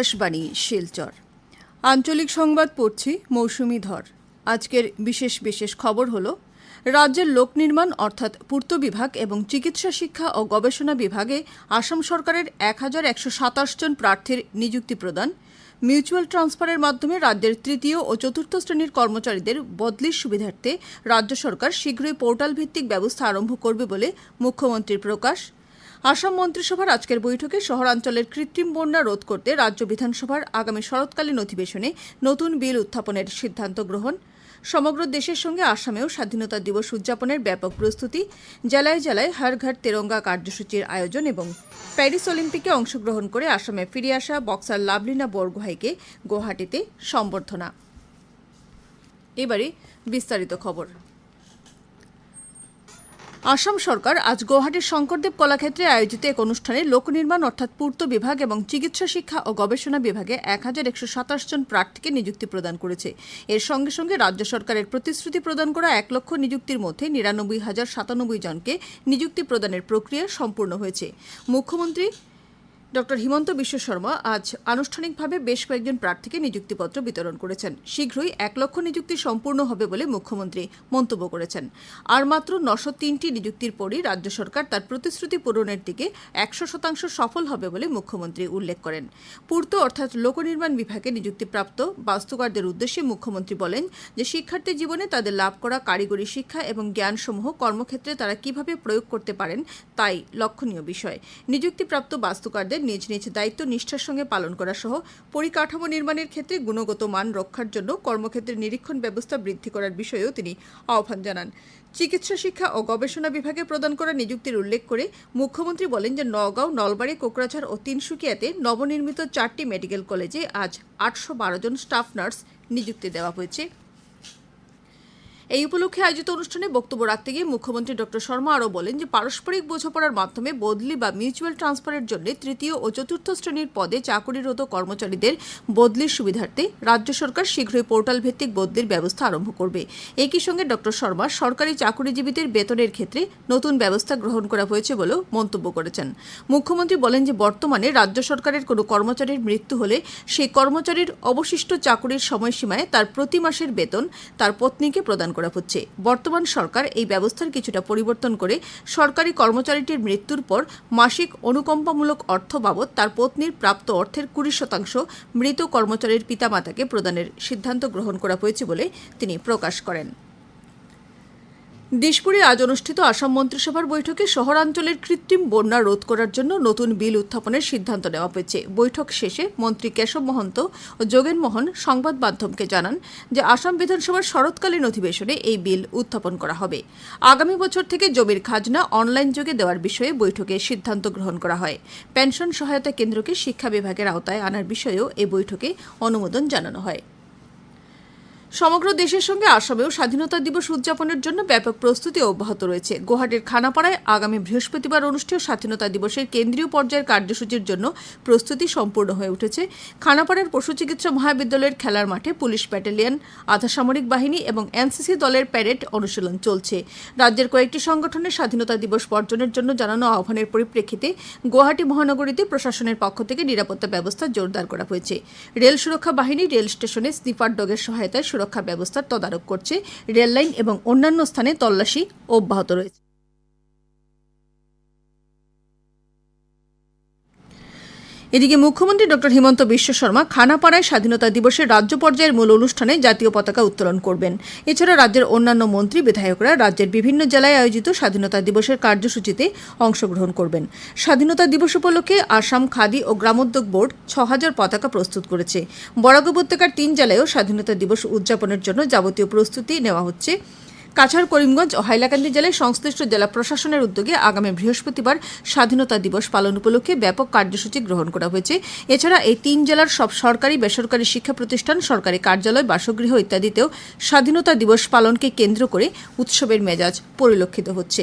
আকাশবাণী, শিলচর। আঞ্চলিক সংবাদ পড়ছি মৌসুমি ধর। আজকের বিশেষ বিশেষ খবর হল, রাজ্যের লোক নির্মাণ অর্থাৎ পূর্ত বিভাগ এবং চিকিৎসা শিক্ষা ও গবেষণা বিভাগে আসাম সরকারের এক হাজার একশো সাতাশ জন প্রার্থীর নিযুক্তি প্রদান। মিউচুয়াল ট্রান্সফারের মাধ্যমে রাজ্যের তৃতীয় ও চতুর্থ শ্রেণির কর্মচারীদের বদলির সুবিধার্থে রাজ্য সরকার শীঘ্রই পোর্টাল ভিত্তিক ব্যবস্থা আরম্ভ করবে বলে মুখ্যমন্ত্রীর প্রকাশ। আসাম মন্ত্রিসভার আজকের বৈঠকে শহরাঞ্চলের কৃত্রিম বন্যা রোধ করতে রাজ্য বিধানসভার আগামী শরৎকালীন অধিবেশনে নতুন বিল উত্থাপনের সিদ্ধান্ত গ্রহণ। সমগ্র দেশের সঙ্গে আসামেও স্বাধীনতা দিবস উদযাপনের ব্যাপক প্রস্তুতি, জেলায় জেলায় হর ঘর তেরঙ্গা কার্যসূচির আয়োজন এবং প্যারিস অলিম্পিকে অংশগ্রহণ করে আসামে ফিরে আসা বক্সার লাভলিনা বরগোহাইকে গুয়াহাটিতে সম্বর্ধনা। এবারে বিস্তারিত খবর। আসাম সরকার আজ গৌহাটির শঙ্করদেব কলাক্ষেত্রে আয়োজিত এক অনুষ্ঠানে লোকনির্মাণ অর্থাৎ পূর্ত বিভাগ এবং চিকিৎসা শিক্ষা ও গবেষণা বিভাগে এক হাজার একশো সাতাশ জন প্রার্থীকে নিযুক্তি প্রদান করেছে। এর সঙ্গে সঙ্গে রাজ্য সরকারের প্রতিশ্রুতি প্রদান করা এক লক্ষ নিযুক্তির মধ্যে নিরানব্বই হাজার সাতানব্বই জনকে নিযুক্তি প্রদানের প্রক্রিয়া সম্পূর্ণ হয়েছে। মুখ্যমন্ত্রী ডক্টর হিমন্ত বিশ্ব শর্মা আজ আনুষ্ঠানিকভাবে বেশ কয়েকজন প্রার্থীকে নিযুক্তিপত্র বিতরণ করেছেন। শীঘ্রই এক লক্ষ নিযুক্তি সম্পূর্ণ হবে বলে মুখ্যমন্ত্রী মন্তব্য করেছেন। আর মাত্র নশো তিনটি নিযুক্তির পরই রাজ্য সরকার তার প্রতিশ্রুতি পূরণের দিকে একশো শতাংশ সফল হবে বলে মুখ্যমন্ত্রী উল্লেখ করেন। পূর্ত অর্থাৎ লোকনির্মাণ বিভাগে নিযুক্তিপ্রাপ্ত বাস্তুকারদের উদ্দেশ্যে মুখ্যমন্ত্রী বলেন যে শিক্ষার্থী জীবনে তাদের লাভ করা কারিগরি শিক্ষা এবং জ্ঞানসমূহ কর্মক্ষেত্রে তারা কীভাবে প্রয়োগ করতে পারেন তাই লক্ষণীয় বিষয়। নিযুক্তিপ্রাপ্ত বাস্তুকারদের নিজ নিজ দায়িত্ব নিষ্ঠার সঙ্গে পালন করা সহ পরিকাঠামো নির্মাণের ক্ষেত্রে গুণগত মান রক্ষার জন্য কর্মক্ষেত্রে নিরীক্ষণ ব্যবস্থা বৃদ্ধি করার বিষয়েও তিনি আহ্বান জানান। চিকিৎসা, শিক্ষা ও গবেষণা বিভাগে প্রদান করা নিযুক্তির উল্লেখ করে মুখ্যমন্ত্রী বলেন যে নগাঁও, নলবাড়ী, কোকরাঝাড় ও তিনসুকিয়াতে নবনির্মিত চারটি মেডিকেল কলেজে আজ আটশো বারো জন স্টাফ নার্স নিযুক্তি দেওয়া হয়েছে। এই উপলক্ষে আয়োজিত অনুষ্ঠানে বক্তব্য রাখতে গিয়ে মুখ্যমন্ত্রী ডক্টর শর্মা আরও বলেন যে পারস্পরিক বোঝাপড়ার মাধ্যমে বদলি বা মিউচুয়াল ট্রান্সফারের জন্য তৃতীয় ও চতুর্থ শ্রেণির পদে চাকরিরত কর্মচারীদের বদলির সুবিধার্থে রাজ্য সরকার শীঘ্রই পোর্টাল ভিত্তিক বদলির ব্যবস্থা আরম্ভ করবে। একই সঙ্গে ডক্টর শর্মা সরকারি চাকরিজীবীদের বেতনের ক্ষেত্রে নতুন ব্যবস্থা গ্রহণ করা হয়েছে বলেও মন্তব্য করেছেন। মুখ্যমন্ত্রী বলেন যে বর্তমানে রাজ্য সরকারের কোনো কর্মচারীর মৃত্যু হলে সেই কর্মচারীর অবশিষ্ট চাকরির সময়সীমায় তার প্রতি মাসের বেতন তার পত্নীকে প্রদান করা হচ্ছে। বর্তমান সরকার এই ব্যবস্থার কিছুটা পরিবর্তন করে সরকারি কর্মচারীটির মৃত্যুর পর মাসিক অনুকম্পামূলক অর্থ বাবদ তার পত্নীর প্রাপ্ত অর্থের কুড়ি শতাংশ মৃত কর্মচারীর পিতামাতাকে প্রদানের সিদ্ধান্ত গ্রহণ করা হয়েছে বলে তিনি প্রকাশ করেন। দিশপুরে আজ অনুষ্ঠিত আসাম মন্ত্রিসভার বৈঠকে শহরাঞ্চলের কৃত্রিম বন্যা রোধ করার জন্য নতুন বিল উত্থাপনের সিদ্ধান্ত নেওয়া হয়েছে। বৈঠক শেষে মন্ত্রী কেশব মহন্ত ও যোগেন মোহন সংবাদ মাধ্যমকে জানান যে আসাম বিধানসভার শরৎকালীন অধিবেশনে এই বিল উত্থাপন করা হবে। আগামী বছর থেকে জমির খাজনা অনলাইন যোগে দেওয়ার বিষয়ে বৈঠকে সিদ্ধান্ত গ্রহণ করা হয়। পেনশন সহায়তা কেন্দ্রকে শিক্ষা বিভাগের আওতায় আনার বিষয়েও এই বৈঠকে অনুমোদন জানানো হয়। সমগ্র দেশের সঙ্গে আসামেও স্বাধীনতা দিবস উদযাপনের জন্য ব্যাপক প্রস্তুতি অব্যাহত রয়েছে। গুয়াহাটির খানাপাড়ায় আগামী বৃহস্পতিবার অনুষ্ঠেয় স্বাধীনতা দিবসের কেন্দ্রীয় পর্যায়ের কার্যসূচির জন্য প্রস্তুতি সম্পূর্ণ হয়ে উঠেছে। খানাপাড়ার পশু চিকিৎসা মহাবিদ্যালয়ের খেলার মাঠে পুলিশ ব্যাটালিয়ন আধা সামরিক বাহিনী এবং এনসিসি দলের প্যারেড অনুশীলন চলছে। রাজ্যের কয়েকটি সংগঠনের স্বাধীনতা দিবস বর্জনের জন্য জানানো আহ্বানের পরিপ্রেক্ষিতে গুয়াহাটি মহানগরীতে প্রশাসনের পক্ষ থেকে নিরাপত্তা ব্যবস্থা জোরদার করা হয়েছে। রেল সুরক্ষা বাহিনী রেল স্টেশনে স্নিপার ডগের সহায়তায় সুরক্ষা ব্যবস্থার তদারক করছে। রেললাইন এবং অন্যান্য স্থানে তল্লাশি অব্যাহত রয়েছে। এদিকে মুখ্যমন্ত্রী ডক্টর হিমন্ত বিশ্ব শর্মা খানাপাড়ায় স্বাধীনতা দিবসের রাজ্য পর্যায়ের মূল অনুষ্ঠানে জাতীয় পতাকা উত্তোলন করবেন। এছাড়া রাজ্যের অন্যান্য মন্ত্রী, বিধায়করা রাজ্যের বিভিন্ন জেলায় আয়োজিত স্বাধীনতা দিবসের কার্যসূচিতে অংশগ্রহণ করবেন। স্বাধীনতা দিবস উপলক্ষে আসাম খাদি ও গ্রামোদ্যোগ বোর্ড ছ হাজার পতাকা প্রস্তুত করেছে। বরাক উপত্যকার তিন জেলায়ও স্বাধীনতা দিবস উদযাপনের জন্য যাবতীয় প্রস্তুতি নেওয়া হচ্ছে। কাছাড় করিমগঞ্জ ও হাইলাকান্দি জেলায় সংশ্লিষ্ট জেলা প্রশাসনের উদ্যোগে আগামী বৃহস্পতিবার স্বাধীনতা দিবস পালন উপলক্ষে ব্যাপক কার্যসূচি গ্রহণ করা হয়েছে। এছাড়া এই তিন জেলার সব সরকারি, বেসরকারি শিক্ষা প্রতিষ্ঠান, সরকারি কার্যালয়, বাসগৃহ ইত্যাদিতেও স্বাধীনতা দিবস পালনকে কেন্দ্র করে উৎসবের মেজাজ পরিলক্ষিত হচ্ছে।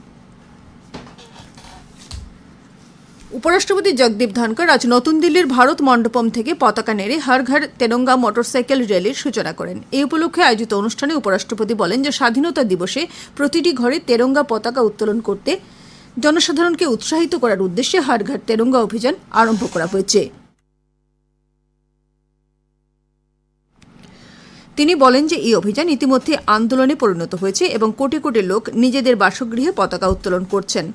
উপরাষ্ট্রপতি জগদীপ ধনকর আজ নতুন দিল্লির ভারত মণ্ডপম থেকে পতাকা নেড়ে হর ঘর তেরঙ্গা মোটরসাইকেল র্যালির সূচনা করেন। এই উপলক্ষে আয়োজিত অনুষ্ঠানে উপরাষ্ট্রপতি বলেন যে স্বাধীনতা দিবসে প্রতিটি ঘরে তেরঙ্গা পতাকা উত্তোলন করতে জনসাধারণকে উৎসাহিত করার উদ্দেশ্যে হর ঘর তেরঙ্গা অভিযান আরম্ভ করা হয়েছে। তিনি বলেন যে এই অভিযান ইতিমধ্যে আন্দোলনে পরিণত হয়েছে এবং কোটি কোটি লোক নিজেদের বাসগৃহে পতাকা উত্তোলন করছেন।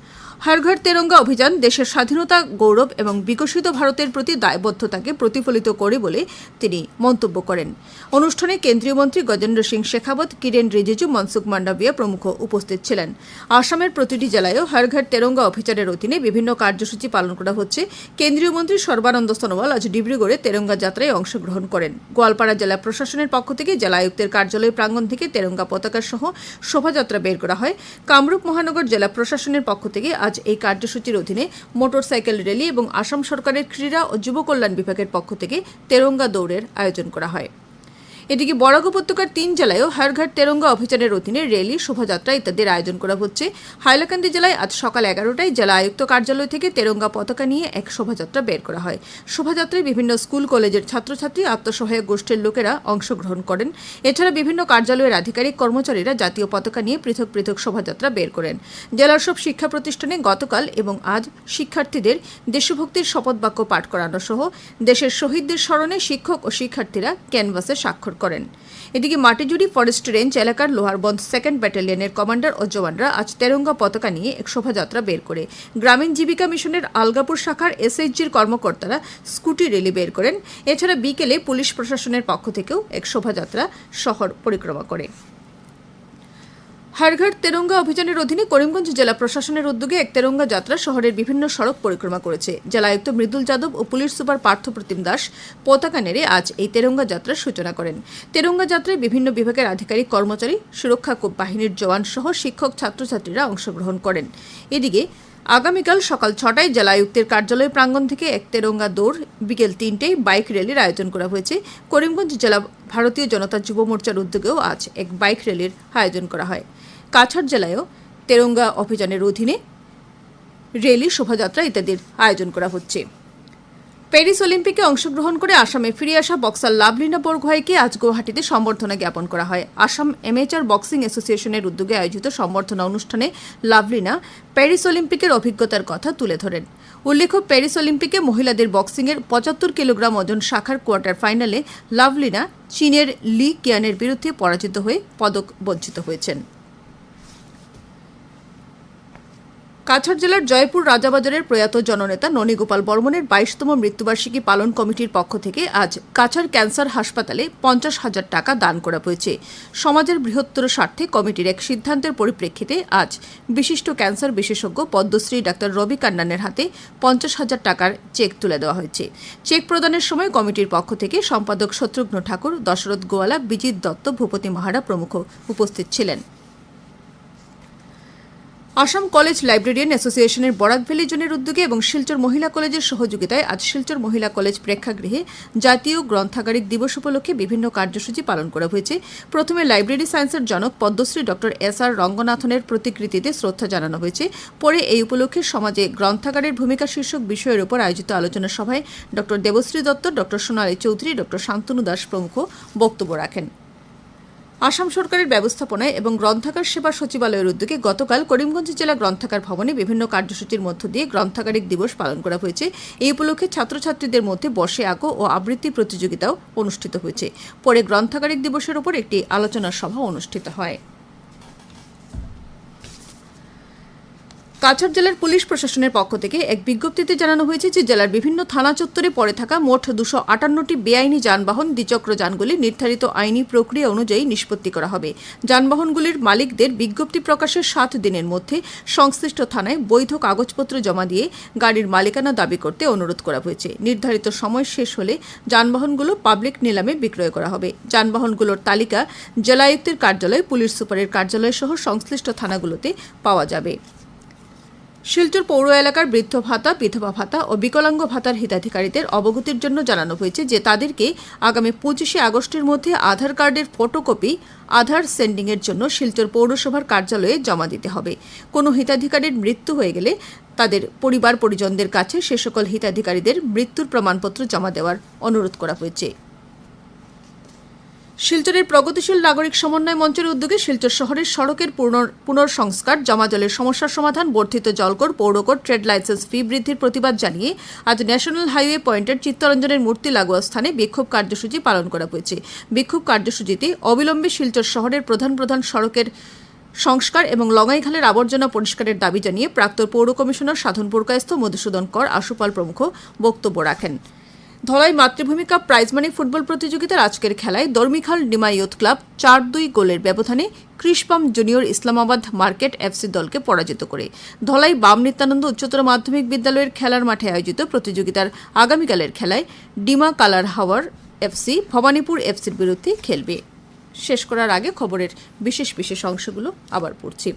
হর ঘর তেরঙ্গা অভিযান দেশের স্বাধীনতা, গৌরব এবং বিকশিত ভারতের প্রতি দায়বদ্ধতাকে প্রতিফলিত করে বলে তিনি মন্তব্য করেন। অনুষ্ঠানে কেন্দ্রীয় মন্ত্রী গজেন্দ্র সিং শেখাবত, কিরেন রিজিজু, মনসুখ মান্ডাভিয়া প্রমুখ উপস্থিত ছিলেন। আসামের প্রতিটি জেলায়ও হর ঘর তেরঙ্গা অভিযানের অধীনে বিভিন্ন কার্যসূচি পালন করা হচ্ছে। কেন্দ্রীয় মন্ত্রী সর্বানন্দ সোনোয়াল আজ ডিব্রুগড়ে তেরঙ্গা যাত্রায় অংশগ্রহণ করেন। গোয়ালপাড়া জেলা প্রশাসনের পক্ষ থেকে জেলা আয়ুক্তের কার্যালয় প্রাঙ্গণ থেকে তেরঙ্গা পতাকা সহ শোভাযাত্রা বের করা হয়। কামরূপ মহানগর জেলা প্রশাসনের পক্ষ থেকে আজ এই কার্যসূচির অধীনে মোটরসাইকেল র্যালি এবং আসাম সরকারের ক্রীড়া ও যুব কল্যাণ বিভাগের পক্ষ থেকে তেরঙ্গা দৌড়ের আয়োজন করা হয়। এদিকে বরাক উপত্যকার তিন জেলায়ও হারঘাট তেরঙ্গা অভিযানের অধীনে র্যালি, শোভাযাত্রা ইত্যাদির আয়োজন করা হচ্ছে। হাইলাকান্দি জেলায় আজ সকাল এগারোটায় জেলা আয়ুক্ত কার্যালয় থেকে তেরঙ্গা পতাকা নিয়ে এক শোভাযাত্রা বের করা হয়। শোভাযাত্রায় বিভিন্ন স্কুল, কলেজের ছাত্রছাত্রী, আত্মসহায়ক গোষ্ঠীর লোকেরা অংশগ্রহণ করেন। এছাড়া বিভিন্ন কার্যালয়ের আধিকারিক, কর্মচারীরা জাতীয় পতাকা নিয়ে পৃথক পৃথক শোভাযাত্রা বের করেন। জেলার সব শিক্ষা প্রতিষ্ঠানে গতকাল এবং আজ শিক্ষার্থীদের দেশভক্তির শপথ বাক্য পাঠ করানো সহ দেশের শহীদদের স্মরণে শিক্ষক ও শিক্ষার্থীরা ক্যানভাসে স্বাক্ষর করেন। এদিকে মাটিজুড়ি ফরেস্ট রেঞ্জ এলাকার লোহারবন্ধ সেকেন্ড ব্যাটালিয়নের কমান্ডার ও জওয়ানরা আজ তেরঙ্গা পতাকা নিয়ে এক শোভাযাত্রা বের করে। গ্রামীণ জীবিকা মিশনের আলগাপুর শাখার এসএইচজির কর্মকর্তারা স্কুটি রেলি বের করেন। এছাড়া বিকেলে পুলিশ প্রশাসনের পক্ষ থেকেও এক শোভাযাত্রা শহর পরিক্রমা করে। হারঘাট তেরঙ্গা অভিযানের অধীনে করিমগঞ্জ জেলা প্রশাসনের উদ্যোগে এক তেরঙ্গা যাত্রা শহরের বিভিন্ন সড়ক পরিক্রমা করেছে। জেলা আয়ুক্ত মৃদুল যাদব ও পুলিশ সুপার পার্থ প্রতিম দাস পতাকা নেড়ে আজ এই তেরঙ্গা যাত্রার সূচনা করেন। তেরঙ্গা যাত্রায় বিভিন্ন বিভাগের আধিকারিক কর্মচারী, সুরক্ষা বাহিনীর জওয়ান সহ শিক্ষক, ছাত্রছাত্রীরা অংশগ্রহণ করেন। এদিকে আগামীকাল সকাল ছটায় জেলা আয়ুক্তের কার্যালয় প্রাঙ্গণ থেকে এক তেরঙ্গা দৌড় বিকেল তিনটেয় বাইক র্যালির আয়োজন করা হয়েছে। করিমগঞ্জ জেলা ভারতীয় জনতা যুব মোর্চার উদ্যোগেও আজ এক বাইক র্যালির আয়োজন করা হয়। কাছাড় জেলায়ও তেরঙ্গা অভিযানের অধীনে র্যালি শোভাযাত্রা ইত্যাদির আয়োজন করা হচ্ছে। প্যারিস অলিম্পিকে অংশগ্রহণ করে আসামে ফিরে আসা বক্সার লাভলিনা বরগোহাইকে আজ গুয়াহাটিতে সম্বর্ধনা জ্ঞাপন করা হয়। আসাম এমেচার বক্সিং অ্যাসোসিয়েশনের উদ্যোগে আয়োজিত সম্বর্ধনা অনুষ্ঠানে লাভলিনা প্যারিস অলিম্পিকের অভিজ্ঞতার কথা তুলে ধরেন। উল্লেখ্য, প্যারিস অলিম্পিকে মহিলাদের বক্সিংয়ের পঁচাত্তর কিলোগ্রাম ওজন শাখার কোয়ার্টার ফাইনালে লাভলিনা চীনের লি কিয়ানের বিরুদ্ধে পরাজিত হয়ে পদক বঞ্চিত হয়েছেন। কাছাড় জেলার জয়পুর রাজাবাজারের প্রয়াত জননেতা ননীগোপাল বর্মনের বাইশতম মৃত্যুবার্ষিকী পালন কমিটির পক্ষ থেকে আজ কাছাড় ক্যান্সার হাসপাতালে পঞ্চাশ হাজার টাকা দান করা হয়েছে। সমাজের বৃহত্তর স্বার্থে কমিটির এক সিদ্ধান্তের পরিপ্রেক্ষিতে আজ বিশিষ্ট ক্যান্সার বিশেষজ্ঞ পদ্মশ্রী ডাক্তার রবি কান্নানের হাতে পঞ্চাশ হাজার টাকার চেক তুলে দেওয়া হয়েছে। চেক প্রদানের সময় কমিটির পক্ষ থেকে সম্পাদক শত্রুঘ্ন ঠাকুর, দশরথ গোয়ালা বিজিত দত্ত, ভূপতি মাহারা প্রমুখ উপস্থিত ছিলেন। আসাম কলেজ লাইব্রেরিয়ান অ্যাসোসিয়েশনের বরাক ভ্যালি জোনের উদ্যোগে এবং শিলচর মহিলা কলেজের সহযোগিতায় আজ শিলচর মহিলা কলেজ প্রেক্ষাগৃহে জাতীয় গ্রন্থাগারিক দিবস উপলক্ষে বিভিন্ন কার্যসূচি পালন করা হয়েছে। প্রথমে লাইব্রেরি সায়েন্সের জনক পদ্মশ্রী ডক্টর এস আর রঙ্গনাথনের প্রতিকৃতিতে শ্রদ্ধা জানানো হয়েছে। পরে এই উপলক্ষে সমাজে গ্রন্থাগারের ভূমিকা শীর্ষক বিষয়ের উপর আয়োজিত আলোচনা সভায় doctor Debashree Dutta doctor Sonali Chowdhury doctor Shantanu Das প্রমুখ বক্তব্য রাখেন। আসাম সরকারের ব্যবস্থাপনায় এবং গ্রন্থাগার সেবা সচিবালয়ের উদ্যোগে গতকাল করিমগঞ্জ জেলা গ্রন্থাগার ভবনে বিভিন্ন কার্যসূচির মধ্য দিয়ে গ্রন্থাগারিক দিবস পালন করা হয়েছে। এই উপলক্ষে ছাত্রছাত্রীদের মধ্যে বসে আঁকো ও আবৃত্তি প্রতিযোগিতাও অনুষ্ঠিত হয়েছে। পরে গ্রন্থাগারিক দিবসের উপর একটি আলোচনা সভা অনুষ্ঠিত হয়। কাছাড় জেলার পুলিশ প্রশাসনের পক্ষ থেকে এক বিজ্ঞপ্তিতে জানানো হয়েছে যে জেলার বিভিন্ন থানা চত্বরে পড়ে থাকা মোট দুশো আটান্নটি বেআইনি যানবাহন দ্বিচক্র যানগুলি নির্ধারিত আইনি প্রক্রিয়া অনুযায়ী নিষ্পত্তি করা হবে। যানবাহনগুলির মালিকদের বিজ্ঞপ্তি প্রকাশের সাত দিনের মধ্যে সংশ্লিষ্ট থানায় বৈধ কাগজপত্র জমা দিয়ে গাড়ির মালিকানা দাবি করতে অনুরোধ করা হয়েছে। নির্ধারিত সময় শেষ হলে যানবাহনগুলো পাবলিক নিলামে বিক্রয় করা হবে। যানবাহনগুলোর তালিকা জেলা আয়ুক্তের কার্যালয়, পুলিশ সুপারের কার্যালয় সহ সংশ্লিষ্ট থানাগুলোতে পাওয়া যাবে। শিলচর পৌর এলাকার বৃদ্ধ ভাতা, বিধবা ভাতা ও বিকলাঙ্গ ভাতার হিতাধিকারীদের অবগতির জন্য জানানো হয়েছে যে তাদেরকে আগামী পঁচিশে আগস্টের মধ্যে আধার কার্ডের ফটোকপি, আধার সেন্ডিংয়ের জন্য শিলচর পৌরসভার কার্যালয়ে জমা দিতে হবে। কোনো হিতাধিকারীর মৃত্যু হয়ে গেলে তাদের পরিবার পরিজনদের কাছে সে সকল হিতাধিকারীদের মৃত্যুর প্রমাণপত্র জমা দেওয়ার অনুরোধ করা হয়েছে। শিলচরের প্রগতিশীল নাগরিক সমন্বয় মঞ্চের উদ্যোগে শিলচর শহরের সড়কের পুনর- পুনর্সংস্কার জমা জলের সমস্যার সমাধান, বর্ধিত জলকর পৌরকর ট্রেড লাইসেন্স, ফি বৃদ্ধির প্রতিবাদ জানিয়ে আজ ন্যাশনাল হাইওয়ে পয়েন্টের চিত্তরঞ্জনের মূর্তি লাগোয়া স্থানে বিক্ষোভ কার্যসূচি পালন করা হয়েছে। বিক্ষোভ কার্যসূচিতে অবিলম্বে শিলচর শহরের প্রধান প্রধান সড়কের সংস্কার এবং লঙ্গাইখালের আবর্জনা পরিষ্কারের দাবি জানিয়ে প্রাক্তন পৌর কমিশনার সাধন পুরকায়স্থ মধুসূদন কর আশুপাল প্রমুখ বক্তব্য রাখেন। ধলাই মাতৃভূমি কাপ প্রাইজ মানি ফুটবল প্রতিযোগিতার আজকের খেলায় দর্মিখাল ডিমা ইয়ুথ ক্লাব চার দুই গোলের ব্যবধানে কৃষপাম জুনিয়র ইসলামাবাদ মার্কেট এফসি দলকে পরাজিত করে। ধলাই বাম নিত্যানন্দ উচ্চতর মাধ্যমিক বিদ্যালয়ের খেলার মাঠে আয়োজিত প্রতিযোগিতার আগামীকালের খেলায় ডিমা কালার হাওয়ার এফসি ভবানীপুর এফসির বিরুদ্ধে খেলবে। শেষ করার আগে খবরের বিশেষ বিশেষ অংশগুলো আবার পড়ছি।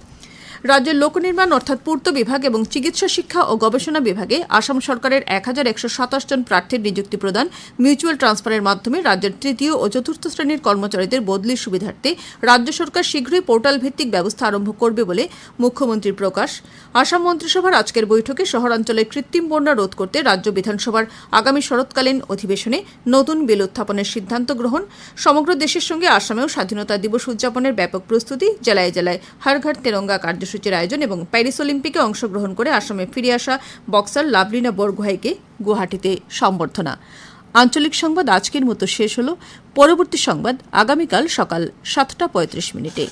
রাজ্যের লোকনির্মাণ অর্থাৎ পূর্ত বিভাগ এবং চিকিৎসা শিক্ষা ও গবেষণা বিভাগে আসাম সরকারের এক হাজার একশো সাতাশ জন প্রার্থীর নিযুক্তি প্রদান মিউচুয়াল ট্রান্সফারের মাধ্যমে রাজ্যের তৃতীয় ও চতুর্থ শ্রেণির কর্মচারীদের বদলির সুবিধার্থে রাজ্য সরকার শীঘ্রই পোর্টাল ভিত্তিক ব্যবস্থা আরম্ভ করবে বলে মুখ্যমন্ত্রীর প্রকাশ। আসাম মন্ত্রিসভার আজকের বৈঠকে শহরাঞ্চলে কৃত্রিম বন্যা রোধ করতে রাজ্য বিধানসভার আগামী শরৎকালীন অধিবেশনে নতুন বিল উত্থাপনের সিদ্ধান্ত গ্রহণ। সমগ্র দেশের সঙ্গে আসামেও স্বাধীনতা দিবস উদযাপনের ব্যাপক প্রস্তুতি, জেলায় জেলায় হর তেরঙ্গা কার্যসূচির আয়োজন এবং প্যারিস অলিম্পিকে অংশগ্রহণ করে আসামে ফিরে আসা বক্সার লাভলিনা বরগোহাইকে গুয়াহাটিতে সম্বর্ধনা। আঞ্চলিক সংবাদ আজকের মতো শেষ হল। পরবর্তী সংবাদ আগামীকাল সকাল সাতটা পঁয়ত্রিশ মিনিটে।